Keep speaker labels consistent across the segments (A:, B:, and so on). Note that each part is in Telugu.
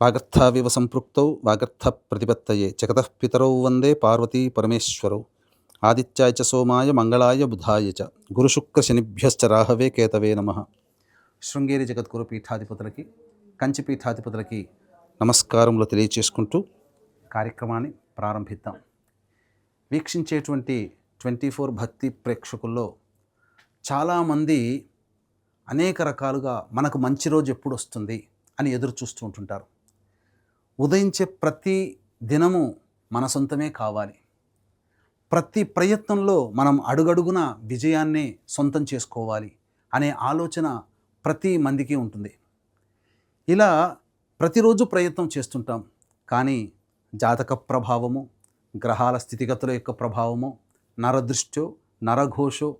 A: వాగర్థావివ సంపృక్తౌ వాగర్థ ప్రతిపత్తయే జగతః పితరౌ వందే పార్వతీ పరమేశ్వరౌ. ఆదిత్యాయ చ సోమాయ మంగళాయ బుధాయ చ. గురుశుక్రశనిభ్యశ్చ రాహవే కేతవే నమ. శృంగేరి జగద్గురు పీఠాధిపతులకి కంచి పీఠాధిపతులకి నమస్కారములు తెలియచేసుకుంటూ కార్యక్రమాన్ని ప్రారంభిద్దాం. వీక్షించేటువంటి ట్వంటీ ఫోర్ భక్తి ప్రేక్షకుల్లో చాలామంది అనేక రకాలుగా మనకు మంచి రోజు ఎప్పుడు వస్తుంది అని ఎదురు చూస్తూ ఉంటుంటారు. ఉదయించే ప్రతి దినము మన సొంతమే కావాలి. ప్రతి ప్రయత్నంలో మనం అడుగడుగున విజయాన్ని సొంతం చేసుకోవాలి అనే ఆలోచన ప్రతి మందికి ఉంటుంది. ఇలా ప్రతిరోజు ప్రయత్నం చేస్తుంటాం. కానీ జాతక ప్రభావము గ్రహాల స్థితిగతుల యొక్క ప్రభావము నరదృష్టో నరఘోషో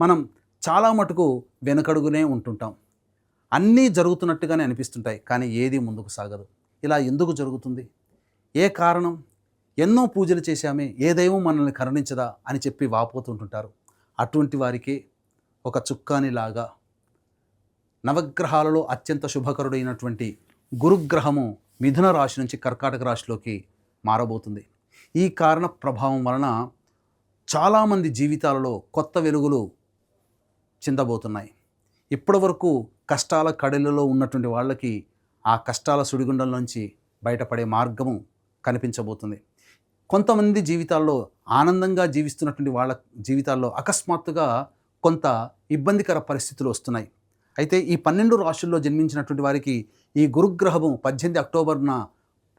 A: మనం చాలా మటుకు వెనకడుగునే ఉంటుంటాం. అన్నీ జరుగుతున్నట్టుగానే అనిపిస్తుంటాయి. కానీ ఏది ముందుకు సాగదు. ఇలా ఎందుకు జరుగుతుంది? ఏ కారణం? ఎన్నో పూజలు చేశామే ఏ దైవం మనల్ని కరుణించదా అని చెప్పి వాపోతుంటుంటారు. అటువంటి వారికి ఒక చుక్కానిలాగా నవగ్రహాలలో అత్యంత శుభకరుడైనటువంటి గురుగ్రహము మిథున రాశి నుంచి కర్కాటక రాశిలోకి మారబోతుంది. ఈ కారణ ప్రభావం వలన చాలామంది జీవితాలలో కొత్త వెలుగులు చిందబోతున్నాయి. ఇప్పటివరకు కష్టాల కడలిలో ఉన్నటువంటి వాళ్ళకి ఆ కష్టాల సుడిగుండంలోంచి బయటపడే మార్గము కనిపించబోతుంది. కొంతమంది జీవితాల్లో ఆనందంగా జీవిస్తున్నటువంటి వాళ్ళ జీవితాల్లో అకస్మాత్తుగా కొంత ఇబ్బందికర పరిస్థితులు వస్తున్నాయి. అయితే ఈ పన్నెండు రాశుల్లో జన్మించినటువంటి వారికి ఈ గురుగ్రహము పద్దెనిమిది అక్టోబర్న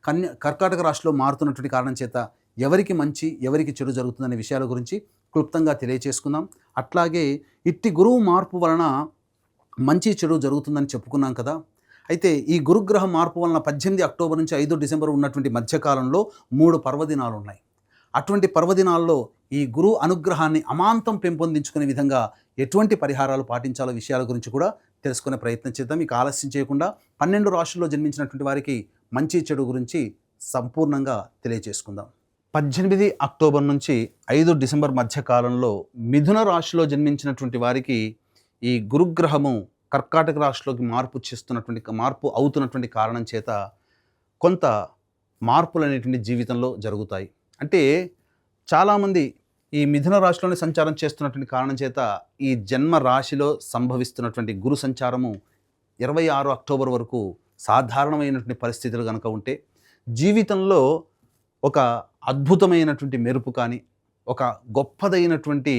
A: కన్య కర్కాటక రాశిలో మారుతున్నటువంటి కారణం చేత ఎవరికి మంచి ఎవరికి చెడు జరుగుతుందనే విషయాల గురించి క్లుప్తంగా తెలియచేసుకుందాం. అట్లాగే ఇట్టి గురువు మార్పు వలన మంచి చెడు జరుగుతుందని చెప్పుకున్నాం కదా అయితే ఈ గురుగ్రహ మార్పు వలన పద్దెనిమిది అక్టోబర్ నుంచి ఐదు డిసెంబర్ ఉన్నటువంటి మధ్యకాలంలో మూడు పర్వదినాలు ఉన్నాయి అటువంటి పర్వదినాల్లో ఈ గురు అనుగ్రహాన్ని అమాంతం పెంపొందించుకునే విధంగా ఎటువంటి పరిహారాలు పాటించాలో విషయాల గురించి కూడా తెలుసుకునే ప్రయత్నం చేద్దాం. మీకు ఆలస్యం చేయకుండా పన్నెండు రాశుల్లో జన్మించినటువంటి వారికి మంచి చెడు గురించి సంపూర్ణంగా తెలియజేసుకుందాం పద్దెనిమిది అక్టోబర్ నుంచి ఐదు డిసెంబర్ మధ్య కాలంలో మిథున రాశిలో జన్మించినటువంటి వారికి ఈ గురుగ్రహము కర్కాటక రాశిలోకి మార్పు చేస్తున్నటువంటి మార్పు అవుతున్నటువంటి కారణం చేత కొంత మార్పులు అనేటువంటి జీవితంలో జరుగుతాయి. అంటే చాలామంది ఈ మిథున రాశిలోనే సంచారం చేస్తున్నటువంటి కారణం చేత ఈ జన్మ రాశిలో సంభవిస్తున్నటువంటి గురు సంచారము ఇరవై ఆరు అక్టోబర్ వరకు సాధారణమైనటువంటి పరిస్థితులు కనుక ఉంటే జీవితంలో ఒక అద్భుతమైనటువంటి మెరుపు కానీ ఒక గొప్పదైనటువంటి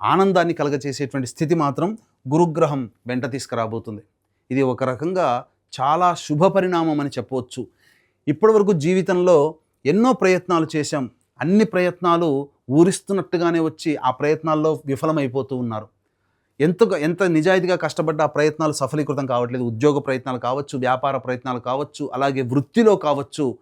A: ఆనందాన్ని కలగచేసేటువంటి స్థితి మాత్రం గురుగ్రహం వెంట తీసుకురాబోతుంది. ఇది ఒక రకంగా చాలా శుభ పరిణామం అని చెప్పవచ్చు. ఇప్పటివరకు జీవితంలో ఎన్నో ప్రయత్నాలు చేశాం. అన్ని ప్రయత్నాలు ఊరిస్తున్నట్టుగానే వచ్చి ఆ ప్రయత్నాల్లో విఫలమైపోతూ ఉన్నారు. ఎంత ఎంత నిజాయితీగా కష్టపడ్డ ఆ ప్రయత్నాలు సఫలీకృతం కావట్లేదు. ఉద్యోగ ప్రయత్నాలు కావచ్చు వ్యాపార ప్రయత్నాలు కావచ్చు అలాగే వృత్తిలో కావచ్చు.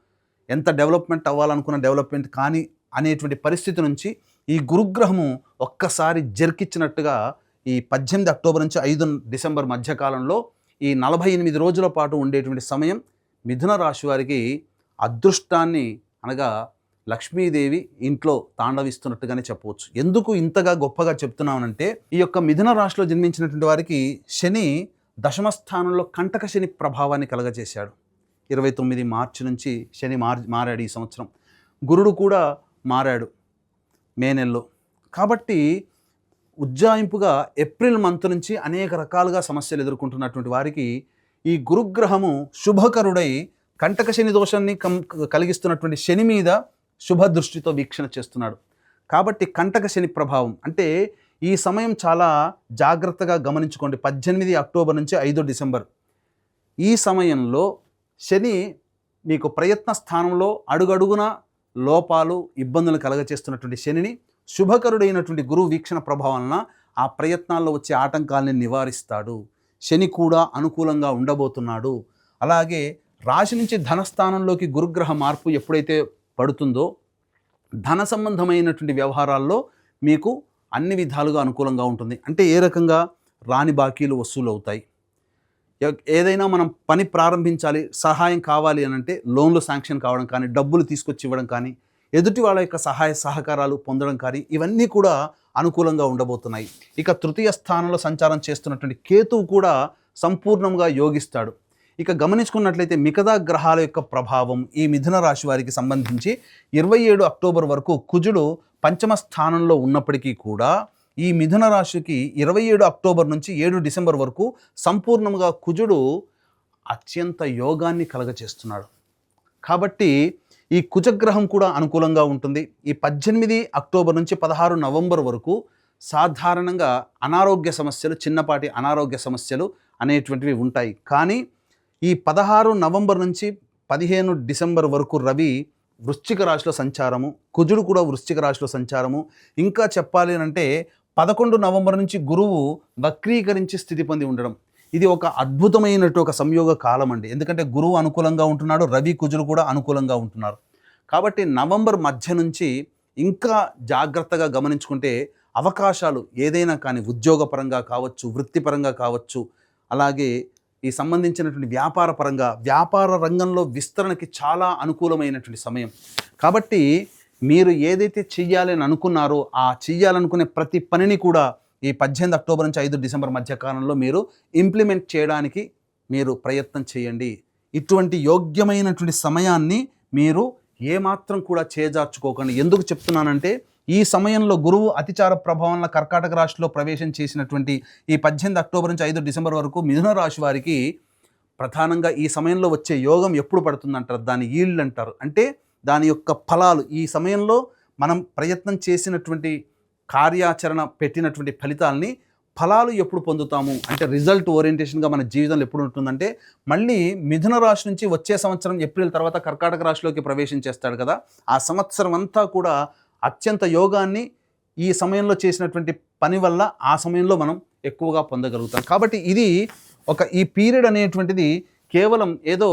A: ఎంత డెవలప్మెంట్ అవ్వాలనుకున్న డెవలప్మెంట్ కానీ అనేటువంటి పరిస్థితి నుంచి ఈ గురుగ్రహము ఒక్కసారి జరికిచ్చినట్టుగా ఈ పద్దెనిమిది అక్టోబర్ నుంచి ఐదు డిసెంబర్ మధ్యకాలంలో ఈ నలభై ఎనిమిది రోజుల పాటు ఉండేటువంటి సమయం మిథున రాశి వారికి అదృష్టాన్ని అనగా లక్ష్మీదేవి ఇంట్లో తాండవిస్తున్నట్టుగానే చెప్పవచ్చు. ఎందుకు ఇంతగా గొప్పగా చెప్తున్నామనంటే ఈ యొక్క మిథున రాశిలో జన్మించినటువంటి వారికి శని దశమ స్థానంలో కంటక శని ప్రభావాన్ని కలగజేశాడు. ఇరవై తొమ్మిది మార్చి నుంచి శని మార్ మారాడు ఈ సంవత్సరం. గురుడు కూడా మారాడు మే నెలలో. కాబట్టి ఉజ్జాయింపుగా ఏప్రిల్ మంత్ నుంచి అనేక రకాలుగా సమస్యలు ఎదుర్కొంటున్నటువంటి వారికి ఈ గురుగ్రహము శుభకరుడై కంటక శని దోషాన్ని కం కలిగిస్తున్నటువంటి శని మీద శుభ దృష్టితో వీక్షణ చేస్తున్నాడు. కాబట్టి కంటక శని ప్రభావం అంటే ఈ సమయం చాలా జాగ్రత్తగా గమనించుకోండి. పద్దెనిమిది అక్టోబర్ నుంచి ఐదు డిసెంబర్. ఈ సమయంలో శని మీకు ప్రయత్న స్థానంలో అడుగడుగున లోపాలు ఇబ్బందులు కలగచేస్తున్నటువంటి శనిని శుభకరుడైనటువంటి గురువు వీక్షణ ప్రభావం ఆ ప్రయత్నాల్లో వచ్చే ఆటంకాల్ని నివారిస్తాడు. శని కూడా అనుకూలంగా ఉండబోతున్నాడు. అలాగే రాశి నుంచి ధనస్థానంలోకి గురుగ్రహ మార్పు ఎప్పుడైతే పడుతుందో ధన సంబంధమైనటువంటి వ్యవహారాల్లో మీకు అన్ని విధాలుగా అనుకూలంగా ఉంటుంది. అంటే ఏ రకంగా? రాని బాకీలు వసూలు అవుతాయి ఏదైనా మనం పని ప్రారంభించాలి సహాయం కావాలి అని అంటే లోన్లు శాంక్షన్ కావడం కానీ డబ్బులు తీసుకొచ్చి ఇవ్వడం కానీ ఎదుటి వాళ్ళ యొక్క సహాయ సహకారాలు పొందడం కానీ ఇవన్నీ కూడా అనుకూలంగా ఉండబోతున్నాయి. ఇక తృతీయ స్థానంలో సంచారం చేస్తున్నటువంటి కేతువు కూడా సంపూర్ణంగా యోగిస్తాడు. ఇక గమనించుకున్నట్లయితే మిగతా గ్రహాల యొక్క ప్రభావం ఈ మిథున రాశి వారికి సంబంధించి ఇరవై ఏడు అక్టోబర్ వరకు కుజుడు పంచమ స్థానంలో ఉన్నప్పటికీ కూడా ఈ మిథున రాశికి ఇరవై ఏడు అక్టోబర్ నుంచి ఏడు డిసెంబర్ వరకు సంపూర్ణంగా కుజుడు అత్యంత యోగాన్ని కలగచేస్తున్నాడు. కాబట్టి ఈ కుజగ్రహం కూడా అనుకూలంగా ఉంటుంది. ఈ పద్దెనిమిది అక్టోబర్ నుంచి పదహారు నవంబర్ వరకు సాధారణంగా అనారోగ్య సమస్యలు చిన్నపాటి అనారోగ్య సమస్యలు అనేటువంటివి ఉంటాయి. కానీ ఈ పదహారు నవంబర్ నుంచి పదిహేను డిసెంబర్ వరకు రవి వృశ్చిక రాశిలో సంచారము కుజుడు కూడా వృశ్చిక రాశిలో సంచారము. ఇంకా చెప్పాలి అంటే పదకొండు నవంబర్ నుంచి గురువు వక్రీకరించి స్థితి పొంది ఉండడం. ఇది ఒక అద్భుతమైనట్టు ఒక సంయోగ కాలం అండి. ఎందుకంటే గురువు అనుకూలంగా ఉంటున్నాడు రవి కుజులు కూడా అనుకూలంగా ఉంటున్నారు. కాబట్టి నవంబర్ మధ్య నుంచి ఇంకా జాగ్రత్తగా గమనించుకుంటే అవకాశాలు ఏదైనా కానీ ఉద్యోగపరంగా కావచ్చు వృత్తిపరంగా కావచ్చు అలాగే ఈ సంబంధించినటువంటి వ్యాపార పరంగా వ్యాపార రంగంలో విస్తరణకి చాలా అనుకూలమైనటువంటి సమయం. కాబట్టి మీరు ఏదైతే చెయ్యాలని అనుకున్నారో ఆ చెయ్యాలనుకునే ప్రతి పనిని కూడా ఈ పద్దెనిమిది అక్టోబర్ నుంచి ఐదు డిసెంబర్ మధ్య కాలంలో మీరు ఇంప్లిమెంట్ చేయడానికి మీరు ప్రయత్నం చేయండి. ఇటువంటి యోగ్యమైనటువంటి సమయాన్ని మీరు ఏమాత్రం కూడా చేజార్చుకోకండి. ఎందుకు చెప్తున్నానంటే ఈ సమయంలో గురువు అతిచార ప్రభావంలో కర్కాటక రాశిలో ప్రవేశం చేసినటువంటి ఈ పద్దెనిమిది అక్టోబర్ నుంచి ఐదు డిసెంబర్ వరకు మిథున రాశి వారికి ప్రధానంగా ఈ సమయంలో వచ్చే యోగం ఎప్పుడు పడుతుందంటారు? దాని ఈల్డ్ అంటారు. అంటే దాని యొక్క ఫలాలు. ఈ సమయంలో మనం ప్రయత్నం చేసినటువంటి కార్యాచరణ పెట్టినటువంటి ఫలితాలని ఫలాలు ఎప్పుడు పొందుతాము? అంటే రిజల్ట్ ఓరియంటేషన్గా మన జీవితంలో ఎప్పుడు ఉంటుందంటే మళ్ళీ మిథున రాశి నుంచి వచ్చే సంవత్సరం ఏప్రిల్ తర్వాత కర్కాటక రాశిలోకి ప్రవేశం చేస్తాడు కదా. ఆ సంవత్సరం అంతా కూడా అత్యంత యోగాన్ని ఈ సమయంలో చేసినటువంటి పని వల్ల ఆ సమయంలో మనం ఎక్కువగా పొందగలుగుతాం. కాబట్టి ఇది ఒక ఈ పీరియడ్ అనేటువంటిది కేవలం ఏదో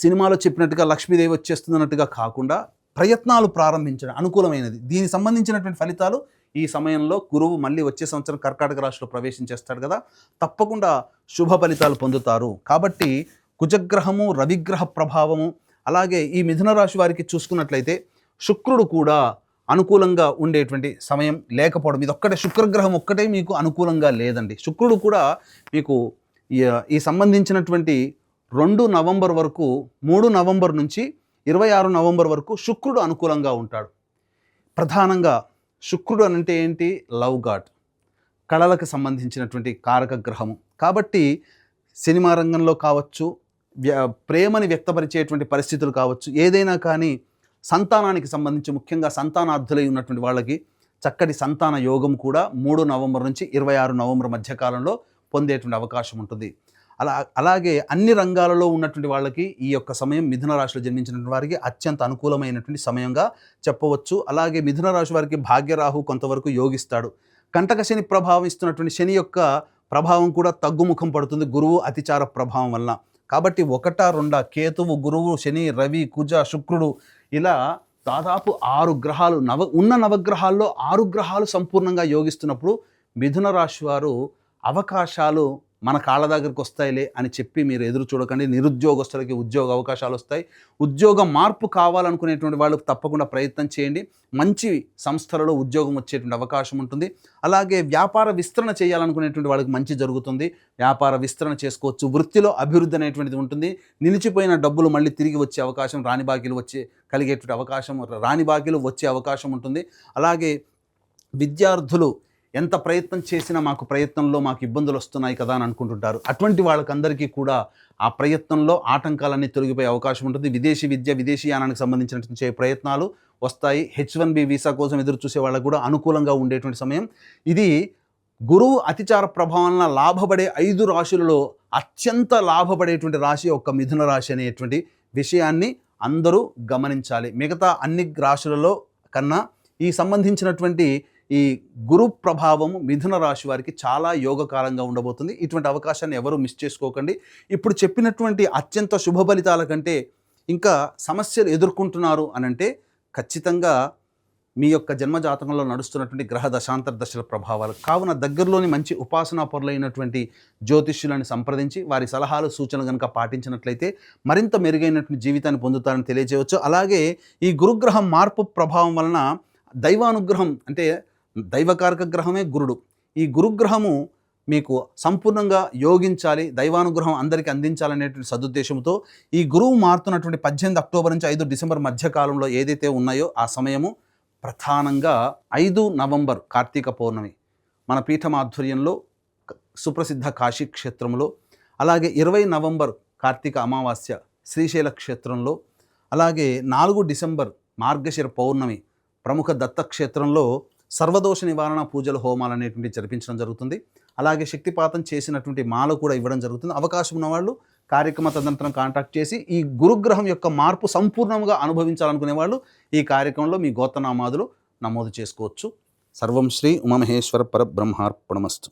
A: సినిమాలో చెప్పినట్టుగా లక్ష్మీదేవి వచ్చేస్తుంది అన్నట్టుగా కాకుండా ప్రయత్నాలు ప్రారంభించడం అనుకూలమైనది. దీనికి సంబంధించినటువంటి ఫలితాలు ఈ సమయంలో గురువు మళ్ళీ వచ్చే సంవత్సరం కర్కాటక రాశిలో ప్రవేశం చేస్తాడు కదా తప్పకుండా శుభ ఫలితాలు పొందుతారు. కాబట్టి కుజగ్రహము రవిగ్రహ ప్రభావము అలాగే ఈ మిథున రాశి వారికి చూసుకున్నట్లయితే శుక్రుడు కూడా అనుకూలంగా ఉండేటువంటి సమయం లేకపోవడం. ఇది ఒక్కటే శుక్రగ్రహం ఒక్కటే మీకు అనుకూలంగా లేదండి. శుక్రుడు కూడా మీకు ఈ- ఈ సంబంధించినటువంటి రెండు నవంబర్ వరకు మూడు నవంబర్ నుంచి ఇరవై ఆరు నవంబర్ వరకు శుక్రుడు అనుకూలంగా ఉంటాడు. ప్రధానంగా శుక్రుడు అని అంటే ఏంటి? Love god. కళలకు సంబంధించినటువంటి కారక గ్రహము. కాబట్టి సినిమా రంగంలో కావచ్చు వ్య- ప్రేమని వ్యక్తపరిచేటువంటి పరిస్థితులు కావచ్చు ఏదైనా కానీ సంతానానికి సంబంధించి ముఖ్యంగా సంతానార్థులై ఉన్నటువంటి వాళ్ళకి చక్కటి సంతాన యోగం కూడా మూడు నవంబర్ నుంచి ఇరవై ఆరు నవంబర్ మధ్యకాలంలో పొందేటువంటి అవకాశం ఉంటుంది. అలా అలాగే అన్ని రంగాలలో ఉన్నటువంటి వాళ్ళకి ఈ యొక్క సమయం మిథున రాశిలో జన్మించినటువంటి వారికి అత్యంత అనుకూలమైనటువంటి సమయంగా చెప్పవచ్చు. అలాగే మిథున రాశి వారికి భాగ్యరాహు కొంతవరకు యోగిస్తాడు. కంటక శని ప్రభావం ఇస్తున్నటువంటి శని యొక్క ప్రభావం కూడా తగ్గుముఖం పడుతుంది. గురువు అతిచార ప్రభావం వలన. కాబట్టి ఒకట రెండ కేతువు గురువు శని రవి కుజ శుక్రుడు ఇలా దాదాపు ఆరు గ్రహాలు నవ ఉన్న నవగ్రహాల్లో ఆరు గ్రహాలు సంపూర్ణంగా యోగిస్తున్నప్పుడు మిథున రాశి వారు అవకాశాలు మన కాళ్ళ దగ్గరికి వస్తాయిలే అని చెప్పి మీరు ఎదురు చూడకండి. నిరుద్యోగస్తులకి ఉద్యోగ అవకాశాలు వస్తాయి. ఉద్యోగ మార్పు కావాలనుకునేటువంటి వాళ్ళకు తప్పకుండా ప్రయత్నం చేయండి. మంచి సంస్థలలో ఉద్యోగం వచ్చేటువంటి అవకాశం ఉంటుంది. అలాగే వ్యాపార విస్తరణ చేయాలనుకునేటువంటి వాళ్ళకి మంచి జరుగుతుంది. వ్యాపార విస్తరణ చేసుకోవచ్చు. వృత్తిలో అభివృద్ధి అనేటువంటిది ఉంటుంది. నిలిచిపోయిన డబ్బులు మళ్ళీ తిరిగి వచ్చే అవకాశం రాణి బాకీలు వచ్చే కలిగేటువంటి అవకాశం రాణి బాకీలు వచ్చే అవకాశం ఉంటుంది. అలాగే విద్యార్థులు ఎంత ప్రయత్నం చేసినా మాకు ప్రయత్నంలో మాకు ఇబ్బందులు వస్తున్నాయి కదా అని అనుకుంటుంటారు. అటువంటి వాళ్ళకందరికీ కూడా ఆ ప్రయత్నంలో ఆటంకాలన్నీ తొలగిపోయే అవకాశం ఉంటుంది. విదేశీ విద్య విదేశీయానానికి సంబంధించినటువంటి ప్రయత్నాలు వస్తాయి. హెచ్ వన్ బి వీసా కోసం ఎదురు చూసే వాళ్ళకు కూడా అనుకూలంగా ఉండేటువంటి సమయం. ఇది గురువు అతిచార ప్రభావం లాభపడే ఐదు రాశులలో అత్యంత లాభపడేటువంటి రాశి ఒక మిథున రాశి అనేటువంటి విషయాన్ని అందరూ గమనించాలి. మిగతా అన్ని రాశులలో కన్నా ఈ సంబంధించినటువంటి ఈ గురు ప్రభావం మిథున రాశి వారికి చాలా యోగకాలంగా ఉండబోతుంది. ఇటువంటి అవకాశాన్ని ఎవరూ మిస్ చేసుకోకండి. ఇప్పుడు చెప్పినటువంటి అత్యంత శుభ ఫలితాల కంటే ఇంకా సమస్యలు ఎదుర్కొంటున్నారు అనంటే ఖచ్చితంగా మీ యొక్క జన్మజాతకంలో నడుస్తున్నటువంటి గ్రహ దశాంతర దశల ప్రభావాలు కావున దగ్గరలోని మంచి ఉపాసనా పరులైనటువంటి జ్యోతిష్యులను సంప్రదించి వారి సలహాలు సూచనలు కనుక పాటించినట్లయితే మరింత మెరుగైనటువంటి జీవితాన్ని పొందుతారని తెలియజేయవచ్చు. అలాగే ఈ గురుగ్రహం మార్పు ప్రభావం వలన దైవానుగ్రహం అంటే దైవకారక గ్రహమే గురుడు. ఈ గురుగ్రహము మీకు సంపూర్ణంగా యోగించాలి దైవానుగ్రహం అందరికీ అందించాలనేటువంటి సదుద్దేశంతో ఈ గురువు మారుతున్నటువంటి పద్దెనిమిది అక్టోబర్ నుంచి ఐదు డిసెంబర్ మధ్య కాలంలో ఏదైతే ఉన్నాయో ఆ సమయము ప్రధానంగా ఐదు నవంబర్ కార్తీక పౌర్ణమి మన పీఠం ఆధ్వర్యంలో సుప్రసిద్ధ కాశీ క్షేత్రంలో అలాగే ఇరవై నవంబర్ కార్తీక అమావాస్య శ్రీశైల క్షేత్రంలో అలాగే నాలుగు డిసెంబర్ మార్గశిర పౌర్ణమి ప్రముఖ దత్తక్షేత్రంలో సర్వదోష నివారణ పూజలు హోమాలు అనేటువంటి జరిపించడం జరుగుతుంది. అలాగే శక్తిపాతం చేసినటువంటి మాల కూడా ఇవ్వడం జరుగుతుంది. అవకాశం ఉన్నవాళ్ళు కార్యక్రమ తదనంతరం కాంటాక్ట్ చేసి ఈ గురుగ్రహం యొక్క మార్పు సంపూర్ణంగా అనుభవించాలనుకునే వాళ్ళు ఈ కార్యక్రమంలో మీ గోతనామాదులు నమోదు చేసుకోవచ్చు. సర్వం శ్రీ ఉమామహేశ్వర పరబ్రహ్మార్పణమస్తు.